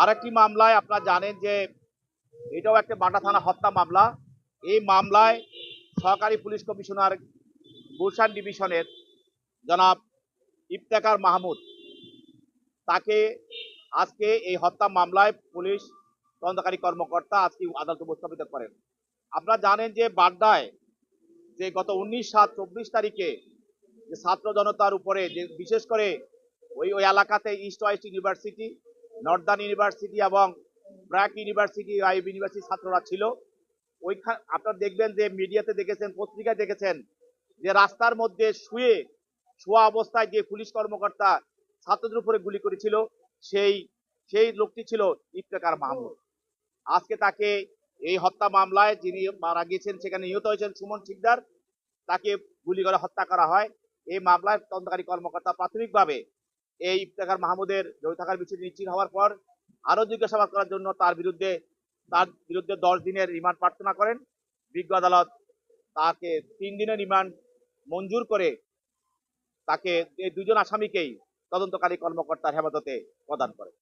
আরেকটি মামলায় আপনারা জানেন যে এটাও একটা বাটা থানা হত্যা মামলা। এই মামলায় সহকারী পুলিশ কমিশনার গুলশান ডিভিশনের জনাব ইফতেকার মাহমুদ। তাকে আজকে এই হত্যা মামলায় পুলিশ তদন্তকারী কর্মকর্তা আজকে আদালতে উপস্থাপিত করেন। আপনারা জানেন যে বাড্ডায় যে গত উনিশ সাত চব্বিশ তারিখে যে ছাত্র জনতার উপরে যে বিশেষ করে ওই ওই এলাকাতে east west university northern university এবং ব্র্যাক ইউনিভার্সিটি আইব ইউনিভার্সিটি ছাত্ররা ছিল। ওইখান আপনারা দেখবেন যে মিডিয়াতে দেখেছেন, পত্রিকায় দেখেছেন যে রাস্তার মধ্যে শুয়ে, শোয়া অবস্থায় যে পুলিশ কর্মকর্তা ছাত্রদের উপরে গুলি করেছিল, সেই সেই লোকটি ছিল ইফতেকার মাহমুদ। আজকে তাকে এই হত্যা মামলায় যিনি মারা গিয়েছেন, সেখানে নিহত হয়েছেন সুমন শিকদার। তাকে গুলি করে হত্যা করা হয়। এই মামলায় তদন্তকারী কর্মকর্তা প্রাথমিকভাবে এই ইফতেখার মাহমুদের জড়িত থাকার বিষয়টি নিশ্চিত হওয়ার পর আরও জিজ্ঞাসাবাদ করার জন্য তার বিরুদ্ধে তার বিরুদ্ধে দশ দিনের রিমান্ড প্রার্থনা করেন। বিজ্ঞ আদালত তাকে তিন দিনের রিমান্ড মঞ্জুর করে তাকে এই দুজন আসামিকেই তদন্তকারী কর্মকর্তার হেফাজতে প্রদান করে